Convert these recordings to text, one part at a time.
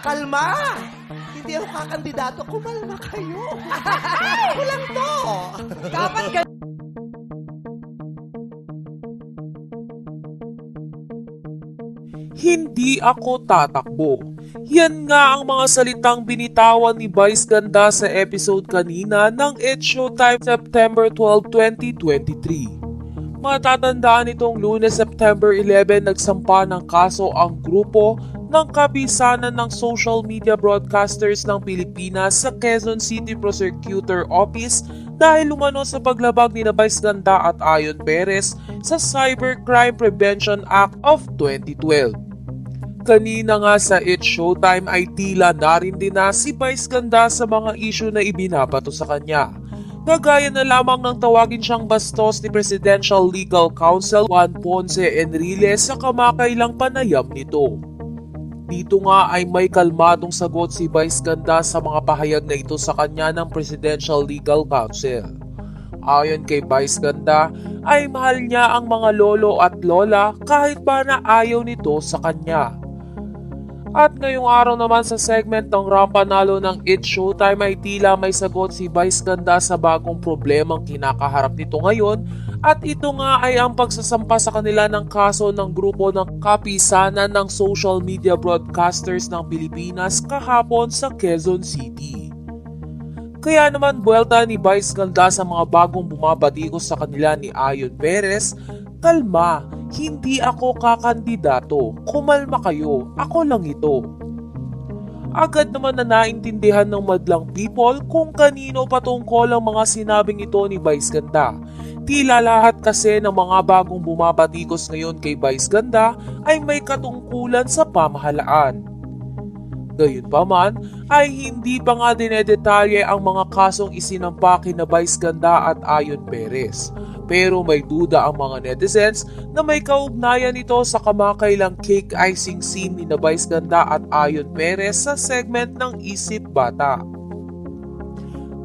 Kalma! Hindi ako kakandidato. Kumalma kayo. ako lang to. Dapat ganun. Hindi ako tatakbo. Yan nga ang mga salitang binitawan ni Vice Ganda sa episode kanina ng It's Showtime September 12, 2023. Matatandaan itong lunes September 11 nagsampa ng kaso ang grupo ng kapisanan ng social media broadcasters ng Pilipinas sa Quezon City Prosecutor Office dahil lumano sa paglabag ni Vice Ganda at Ayon Perez sa Cybercrime Prevention Act of 2012. Kanina nga sa It's Showtime ay tila narin na si Vice Ganda sa mga issue na ibinabato sa kanya. Kagaya na lamang ng tawagin siyang bastos ni Presidential Legal Counsel Juan Ponce Enrile sa kamakailang panayam nito. Dito nga ay may kalmadong sagot si Vice Ganda sa mga pahayag na ito sa kanya ng Presidential Legal Counsel. Ayon kay Vice Ganda ay mahal niya ang mga lolo at lola kahit pa na ayaw nito sa kanya. At ngayong araw naman sa segment ng Rampanalo ng It Showtime ay tila may sagot si Vice Ganda sa bagong problemang kinakaharap nito ngayon at ito nga ay ang pagsasampa sa kanila ng kaso ng grupo ng kapisanan ng social media broadcasters ng Pilipinas kahapon sa Quezon City. Kaya naman buwelta ni Vice Ganda sa mga bagong bumabatikos sa kanila ni Ayon Perez, Kalma, hindi ako kakandidato. Kumalma kayo, ako lang ito. Agad naman na naintindihan ng madlang people kung kanino patungkol ang mga sinabing ito ni Vice Ganda. Tila lahat kasi ng mga bagong bumabatikos ngayon kay Vice Ganda ay may katungkulan sa pamahalaan. Gayunpaman ay hindi pa nga dinedetalye ang mga kasong isinampa kina Vice Ganda at Ayon Perez. Pero may duda ang mga netizens na may kaugnayan ito sa kamakailang cake icing scene ni na Vice Ganda at Ayon Perez sa segment ng Isip Bata.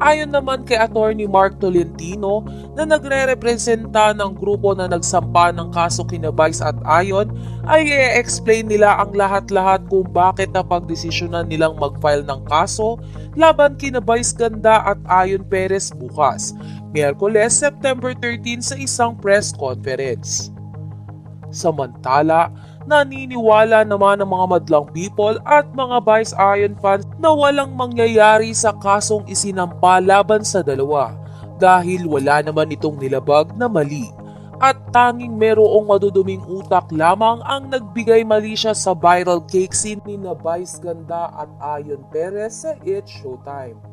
Ayon naman kay Attorney Mark Tolentino na nagre-representa ng grupo na nagsampa ng kaso kina Vice at Ayon ay i-explain nila ang lahat-lahat kung bakit napagdesisyonan nilang mag-file ng kaso laban kina Vice Ganda at Ayon Perez bukas, Miyerkules, September 13 sa isang press conference. Samantala, naniniwala naman ang mga madlang people at mga Vice Iron fans na walang mangyayari sa kasong isinampa laban sa dalawa dahil wala naman itong nilabag na mali at tanging merong maduduming utak lamang ang nagbigay mali siya sa viral cake scene ni na Vice Ganda at Ayon Perez sa It's Showtime.